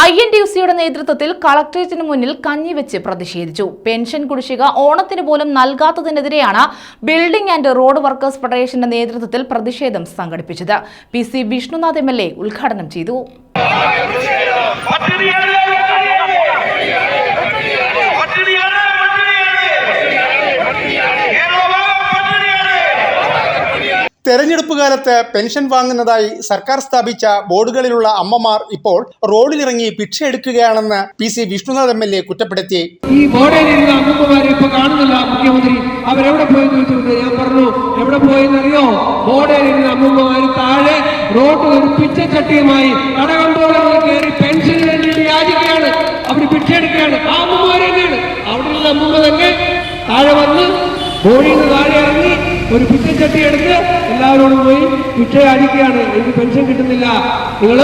I N D സിയുടെ നേതൃത്വത്തിൽ കളക്ടറേറ്റിന് മുന്നിൽ കഞ്ഞിവെച്ച് പ്രതിഷേധിച്ചു. പെൻഷൻ കുടിശ്ശിക ഓണത്തിന് പോലും നൽകാത്തതിനെതിരെയാണ് ബിൽഡിംഗ് ആൻഡ് റോഡ് വർക്കേഴ്സ് ഫെഡറേഷന്റെ നേതൃത്വത്തിൽ പ്രതിഷേധം സംഘടിപ്പിച്ചത്. P C Vishnunath M L A ഉദ്ഘാടനം ചെയ്തു. തെരഞ്ഞെടുപ്പ് കാലത്ത് പെൻഷൻ വാങ്ങുന്നതായി സർക്കാർ സ്ഥാപിച്ച ബോർഡുകളിലുള്ള അമ്മമാർ ഇപ്പോൾ റോഡിലിറങ്ങി ഭിക്ഷ എടുക്കുകയാണെന്ന് P C Vishnunath M L A കുറ്റപ്പെടുത്തി. ഈ മോഡലിലുള്ള അമ്മമാരെ ഇപ്പൊ കാണുന്നില്ല മുഖ്യമന്ത്രി. അവരെവിടെ പോയി ചോദിച്ചിട്ടുണ്ട് ഞാൻ പറഞ്ഞു എവിടെ പോയെന്നറിയോ? മോഡലിലുള്ള അമ്മമാര് താഴെ റോഡ് ഒരു പിച്ചച്ചട്ടിയുമായി കടകമ്പോളങ്ങൾ കയറി പെൻഷന് വേണ്ടി യാചിക്കുകയാണ്. അവർ ഭിക്ഷ എടുക്കുകയാണ്. ആ അമ്മമാർ തന്നെയാണ്. അവിടെയുള്ള അമ്മമ്മ തന്നെ താഴെ വന്ന് ബോഡിയിൽ നിന്ന് താഴെ ഇറങ്ങി ഒരു കുറ്റച്ചട്ടി എടുത്ത് എല്ലാവരോടും പോയി ഭിക്ഷ അടിക്കുകയാണ് എനിക്ക് പെൻഷൻ കിട്ടുന്നില്ല. നിങ്ങൾ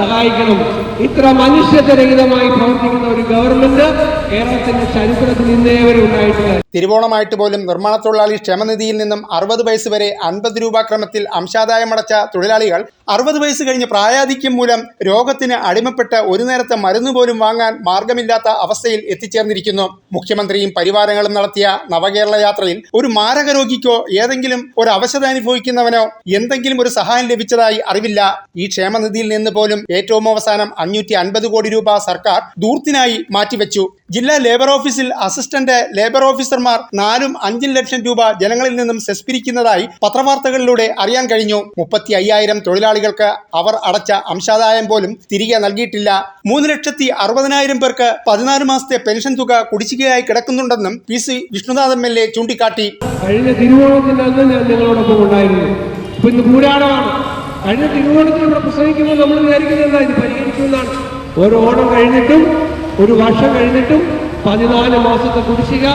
സഹായിക്കണം. ഇത്ര മനുഷ്യത്വരഹിതമായി പ്രവർത്തിക്കുന്ന ഒരു ഗവൺമെന്റ് കേരളത്തിന്റെ ചരിത്രത്തിൽ ഇന്നേ വരെ ഉണ്ടായിട്ടില്ല. തിരുവോണമായിട്ട് പോലും നിർമ്മാണ തൊഴിലാളി ക്ഷേമനിധിയിൽ നിന്നും അറുപത് വയസ്സ് വരെ അൻപത് രൂപ ക്രമത്തിൽ അംശാദായമടച്ച തൊഴിലാളികൾ അറുപത് വയസ്സ് കഴിഞ്ഞ് പ്രായാധിക്യം മൂലം രോഗത്തിന് അടിമപ്പെട്ട് ഒരു നേരത്തെ മരുന്ന് പോലും വാങ്ങാൻ മാർഗമില്ലാത്ത അവസ്ഥയിൽ എത്തിച്ചേർന്നിരിക്കുന്നു. മുഖ്യമന്ത്രിയും പരിവാരങ്ങളും നടത്തിയ നവകേരള യാത്രയിൽ ഒരു മാരക രോഗിക്കോ ഏതെങ്കിലും ഒരു അവശത അനുഭവിക്കുന്നവനോ എന്തെങ്കിലും ഒരു സഹായം ലഭിച്ചതായി അറിവില്ല. ഈ ക്ഷേമനിധിയിൽ നിന്ന് പോലും ഏറ്റവും അവസാനം അഞ്ഞൂറ്റി അൻപത് കോടി രൂപ സർക്കാർ ദൂർത്തിനായി മാറ്റിവെച്ചു. ജില്ലാ ലേബർ ഓഫീസിൽ അസിസ്റ്റന്റ് ലേബർ ഓഫീസർമാർ നാലും അഞ്ചും ലക്ഷം രൂപ ജനങ്ങളിൽ നിന്നും സെസ്പിരിക്കുന്നതായി പത്രവാർത്തകളിലൂടെ അറിയാൻ കഴിഞ്ഞു. മുപ്പത്തി അയ്യായിരം തൊഴിലാളികൾക്ക് അവർ അടച്ച അംശാദായം പോലും തിരികെ നൽകിയിട്ടില്ല. മൂന്ന് ലക്ഷത്തി അറുപതിനായിരം പേർക്ക് പതിനാല് മാസത്തെ പെൻഷൻ തുക കുടിശ്ശികയായി കിടക്കുന്നുണ്ടെന്നും P C Vishnunath M L A ചൂണ്ടിക്കാട്ടി. കഴിഞ്ഞ തിരുവോണത്തിന്റെ അന്ന് ഞാൻ നിങ്ങളോടൊപ്പം ഉണ്ടായിരുന്നു. ഇപ്പൊ ഇന്ന് പൂരാടമാണ് കഴിഞ്ഞ തിരുവോണത്തിന് ഇവിടെ പ്രസംഗിക്കുമ്പോൾ നമ്മൾ വിചാരിക്കുന്നത് എന്താ? ഇത് പരിഹരിക്കുമെന്നാണ് ഒരു ഓണം കഴിഞ്ഞിട്ടും ഒരു വർഷം കഴിഞ്ഞിട്ടും പതിനാല് മാസത്തെ കുടിശ്ശിക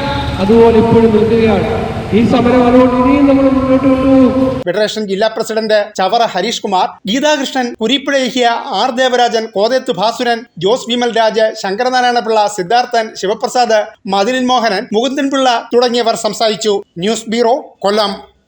അതുപോലെ ഇപ്പോഴും നിൽക്കുകയാണ്. ഈ സമരം അതുകൊണ്ട് നമ്മൾ മുന്നോട്ട് ഫെഡറേഷൻ ജില്ലാ പ്രസിഡന്റ് ചവറ ഹരീഷ് കുമാർ ഗീതാകൃഷ്ണൻ കുരിപ്പുഴ യഹിയ ആർ ദേവരാജൻ കോതേത്ത് ഭാസുരൻ ജോസ് വിമൽ രാജ് ശങ്കരനാരായണ പിള്ള സിദ്ധാർത്ഥൻ ശിവപ്രസാദ് മതിലിൻ മോഹനൻ മുകുന്ദൻ പിള്ള തുടങ്ങിയവർ സംസാരിച്ചു. News bureau Kollam.